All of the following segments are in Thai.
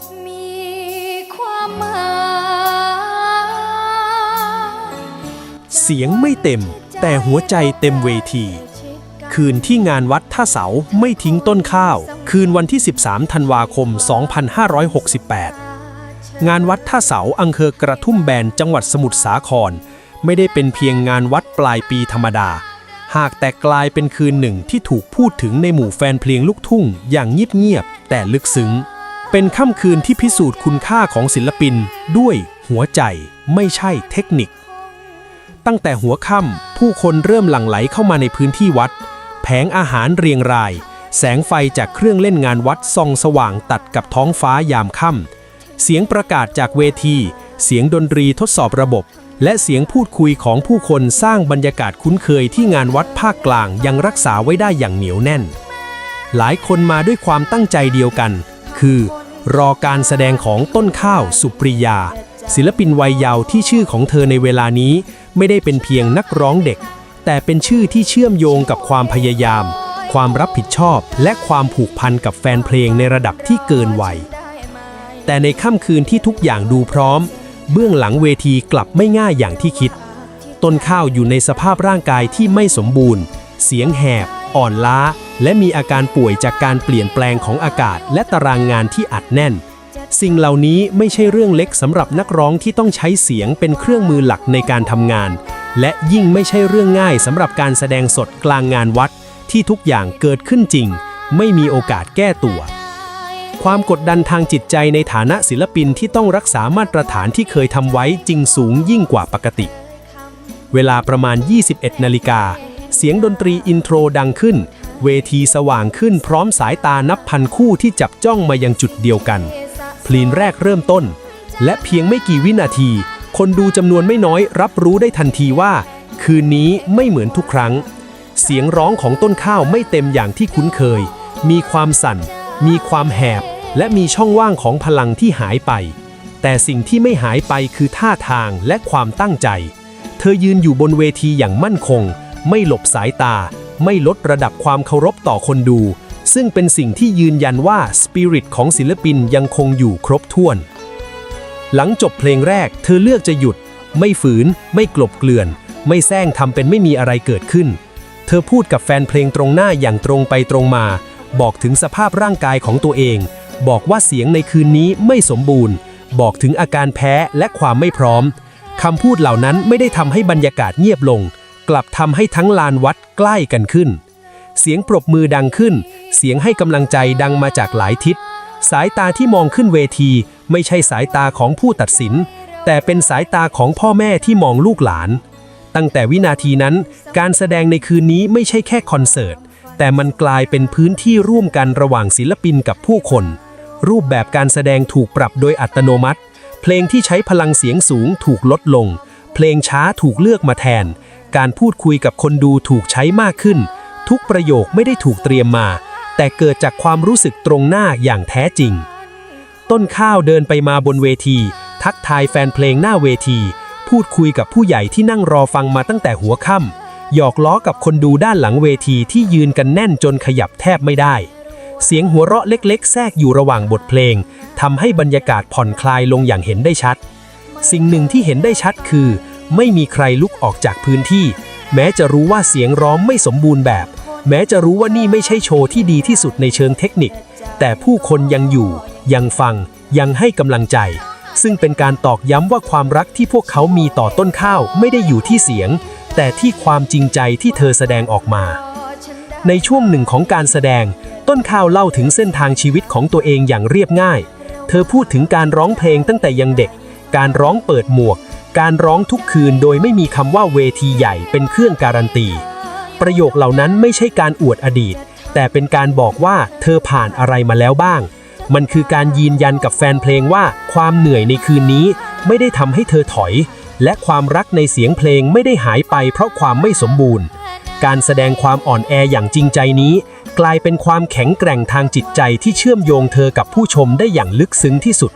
กมีความหมายเสียงไม่เต็ม แต่หัวใจเต็มเวที คืนที่งานวัดท่าเสาไม่ทิ้งต้นข้าว คืนวันที่ 13 ธันวาคม 2568 งานวัดท่าเสาอำเภอกระทุ่มแบนจังหวัดสมุทรสาคร ไม่ได้เป็นเพียงงานวัดปลายปีธรรมดาหากแต่กลายเป็นคืนหนึ่งที่ถูกพูดถึงในหมู่แฟนเพลงลูกทุ่งอย่างเงียบๆแต่ลึกซึ้ง เป็นค่ำคืนที่พิสูจน์คุณค่าของศิลปินด้วยหัวใจไม่ใช่เทคนิค ตั้งแต่หัวค่ำผู้คนเริ่มหลั่งไหลเข้ามาในพื้นที่วัด แผงอาหารเรียงราย แสงไฟจากเครื่องเล่นงานวัดส่องสว่างตัดกับท้องฟ้ายามค่ำเสียงประกาศจากเวที เสียงดนตรีทดสอบระบบ และเสียงพูดคุยของผู้คนสร้างบรรยากาศคุ้นเคยที่งานวัดภาคกลางยังรักษาไว้ได้อย่างเหนียวแน่น หลายคนมาด้วยความตั้งใจเดียวกัน คือ รอการแสดงของต้นข้าวสุปริยา ศิลปินวัยเยาว์ที่ชื่อของเธอในเวลานี้ ไม่ได้เป็นเพียงนักร้องเด็ก แต่เป็นชื่อที่เชื่อมโยงกับความพยายาม ความรับผิดชอบ และความผูกพันกับแฟนเพลงในระดับที่เกินวัยแต่ในค่ำคืนที่ทุกอย่างดูพร้อม เบื้องหลังเวทีกลับไม่ง่ายอย่างที่คิด ต้นข้าวอยู่ในสภาพร่างกายที่ไม่สมบูรณ์ เสียงแหบ อ่อนล้า และมีอาการป่วยจากการเปลี่ยนแปลงของอากาศ และตารางงานที่อัดแน่น สิ่งเหล่านี้ไม่ใช่เรื่องเล็กสำหรับนักร้องที่ต้องใช้เสียงเป็นเครื่องมือหลักในการทำงาน และยิ่งไม่ใช่เรื่องง่ายสำหรับการแสดงสดกลางงานวัด ที่ทุกอย่างเกิดขึ้นจริง ไม่มีโอกาสแก้ตัวความกดดันทางจิตใจในฐานะศิลปินที่ต้องรักษามาตรฐานที่เคยทำไว้จริงสูงยิ่งกว่าปกติ เวลาประมาณ 21 นาฬิกา เสียงดนตรีอินโทรดังขึ้น เวทีสว่างขึ้นพร้อมสายตานับพันคู่ที่จับจ้องมายังจุดเดียวกัน เพลีนแรกเริ่มต้น และเพียงไม่กี่วินาที คนดูจำนวนไม่น้อยรับรู้ได้ทันทีว่า คืนนี้ไม่เหมือนทุกครั้ง เสียงร้องของต้นข้าวไม่เต็มอย่างที่คุ้นเคย มีความสั่น มีความแหบ และมีช่องว่างของพลังที่หายไป แต่สิ่งที่ไม่หายไปคือท่าทางและความตั้งใจ เธอยืนอยู่บนเวทีอย่างมั่นคง ไม่หลบสายตา ไม่ลดระดับความเคารพต่อคนดู ซึ่งเป็นสิ่งที่ยืนยันว่าสปิริตของศิลปินยังคงอยู่ครบถ้วน หลังจบเพลงแรก เธอเลือกจะหยุด ไม่ฝืน ไม่กลบเกลื่อน ไม่แซงทำเป็นไม่มีอะไรเกิดขึ้น เธอพูดกับแฟนเพลงตรงหน้าอย่างตรงไปตรงมา บอกถึงสภาพร่างกายของตัวเอง บอกว่าเสียงในคืนนี้ไม่สมบูรณ์ บอกถึงอาการแพ้และความไม่พร้อมคำพูดเหล่านั้นไม่ได้ทำให้บรรยากาศเงียบลง กลับทำให้ทั้งลานวัดใกล้กันขึ้น เสียงปรบมือดังขึ้น เสียงให้กำลังใจดังมาจากหลายทิศ สายตาที่มองขึ้นเวที ไม่ใช่สายตาของผู้ตัดสิน แต่เป็นสายตาของพ่อแม่ที่มองลูกหลาน ตั้งแต่วินาทีนั้น การแสดงในคืนนี้ไม่ใช่แค่คอนเสิร์ต แต่มันกลายเป็นพื้นที่ร่วมกันระหว่างศิลปินกับผู้คน รูปแบบการแสดงถูกปรับโดยอัตโนมัติ เพลงที่ใช้พลังเสียงสูงถูกลดลง เพลงช้าถูกเลือกมาแทน การพูดคุยกับคนดูถูกใช้มากขึ้น ทุกประโยคไม่ได้ถูกเตรียมมา แต่เกิดจากความรู้สึกตรงหน้าอย่างแท้จริง ต้นข้าวเดินไปมาบนเวที ทักทายแฟนเพลงหน้าเวที พูดคุยกับผู้ใหญ่ที่นั่งรอฟังมาตั้งแต่หัวค่ำหยอกล้อกับคนดูด้านหลังเวทีที่ยืนกันแน่นจนขยับแทบไม่ได้ เสียงหัวเราะเล็ก ๆ แทรกอยู่ระหว่างบทเพลงทำให้บรรยากาศผ่อนคลายลงอย่างเห็นได้ชัด สิ่งหนึ่งที่เห็นได้ชัดคือ ไม่มีใครลุกออกจากพื้นที่ แม้จะรู้ว่าเสียงร้องไม่สมบูรณ์แบบ แม้จะรู้ว่านี่ไม่ใช่โชว์ที่ดีที่สุดในเชิงเทคนิค แต่ผู้คนยังอยู่ ยังฟัง ยังให้กำลังใจ ซึ่งเป็นการตอกย้ำว่าความรักที่พวกเขามีต่อต้นข้าวไม่ได้อยู่ที่เสียง แต่ที่ความจริงใจที่เธอแสดงออกมา ในช่วงหนึ่งของการแสดง ต้นข้าวเล่าถึงเส้นทางชีวิตของตัวเองอย่างเรียบง่าย เธอพูดถึงการร้องเพลงตั้งแต่ยังเด็ก การร้องเปิดหมวก การร้องทุกคืนโดยไม่มีคำว่าเวทีใหญ่เป็นเครื่องการันตี ประโยคเหล่านั้นไม่ใช่การอวดอดีต แต่เป็นการบอกว่าเธอผ่านอะไรมาแล้วบ้าง มันคือการยืนยันกับแฟนเพลงว่าความเหนื่อยในคืนนี้ไม่ได้ทำให้เธอถอย และความรักในเสียงเพลงไม่ได้หายไปเพราะความไม่สมบูรณ์ การแสดงความอ่อนแออย่างจริงใจนี้ กลายเป็นความแข็งแกร่งทางจิตใจที่เชื่อมโยงเธอกับผู้ชมได้อย่างลึกซึ้งที่สุด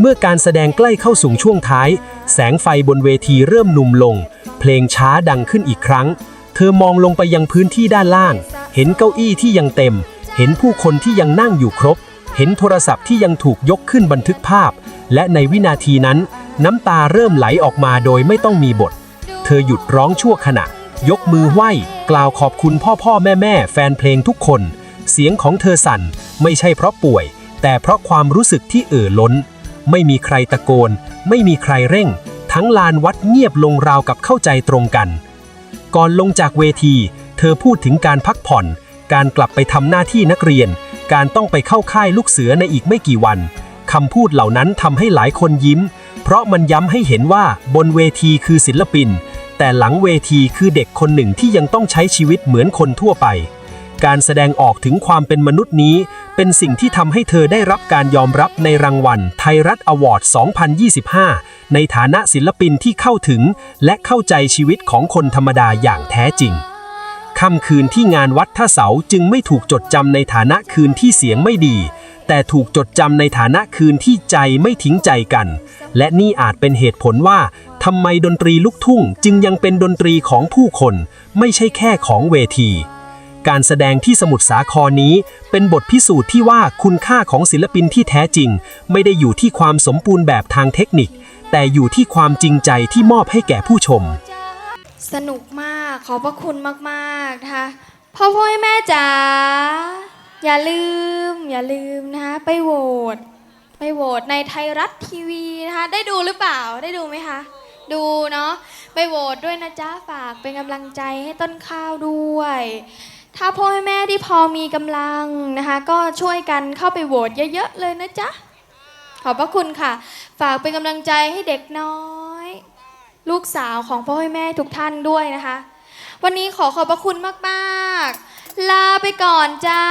เมื่อการแสดงใกล้เข้าสู่ช่วงท้าย แสงไฟบนเวทีเริ่มนุ่มลง เพลงช้าดังขึ้นอีกครั้ง เธอมองลงไปยังพื้นที่ด้านล่าง เห็นเก้าอี้ที่ยังเต็ม เห็นผู้คนที่ยังนั่งอยู่ครบ เห็นโทรศัพท์ที่ยังถูกยกขึ้นบันทึกภาพ และในวินาทีนั้น น้ำตาเริ่มไหลออกมาโดยไม่ต้องมีบท เธอหยุดร้องชั่วขณะ ยกมือไหว้ กล่าวขอบคุณพ่อพ่อแม่แม่แฟนเพลงทุกคน เสียงของเธอสั่นไม่ใช่เพราะป่วย แต่เพราะความรู้สึกที่เอ่อล้น ไม่มีใครตะโกน ไม่มีใครเร่ง ทั้งลานวัดเงียบลงราวกับเข้าใจตรงกัน ก่อนลงจากเวที เธอพูดถึงการพักผ่อน การกลับไปทำหน้าที่นักเรียน การต้องไปเข้าค่ายลูกเสือในอีกไม่กี่วันคำพูดเหล่านั้นทำให้หลายคนยิ้ม เพราะมันย้ำให้เห็นว่าบนเวทีคือศิลปิน แต่หลังเวทีคือเด็กคนหนึ่งที่ยังต้องใช้ชีวิตเหมือนคนทั่วไป การแสดงออกถึงความเป็นมนุษย์นี้ เป็นสิ่งที่ทำให้เธอได้รับการยอมรับในรางวัลไทยรัฐอวอร์ด 2025 ในฐานะศิลปินที่เข้าถึง และเข้าใจชีวิตของคนธรรมดาอย่างแท้จริงค่ำคืนที่งานวัดท่าเสาจึงไม่ถูกจดจำในฐานะคืนที่เสียงไม่ดี แต่ถูกจดจำในฐานะคืนที่ใจไม่ทิ้งใจกัน และนี่อาจเป็นเหตุผลว่าทำไมดนตรีลูกทุ่งจึงยังเป็นดนตรีของผู้คน ไม่ใช่แค่ของเวที การแสดงที่สมุทรสาครนี้ เป็นบทพิสูจน์ที่ว่าคุณค่าของศิลปินที่แท้จริง ไม่ได้อยู่ที่ความสมบูรณ์แบบทางเทคนิค แต่อยู่ที่ความจริงใจที่มอบให้แก่ผู้ชม สนุกมากขอบพระคุณมากๆนะคะพ่อพ่อแม่จ๋าอย่าลืม อย่าลืมนะคะไปโหวตไปโหวตในไทยรัฐทีวีนะคะได้ดูหรือเปล่าได้ดูไหมคะดูเนาะไปโหวตด้วยนะจ๊ะฝากเป็นกำลังใจให้ต้นข้าวด้วย ถ้าพ่อแม่ที่พอมีกำลังนะคะ ก็ช่วยกันเข้าไปโหวตเยอะๆเลยนะจ๊ะ ขอบพระคุณค่ะ ฝากเป็นกำลังใจให้เด็กน้อย ลูกสาวของพ่อแม่ทุกท่านด้วยนะคะ วันนี้ขอขอบพระคุณมากๆ ลาไปก่อนจ้า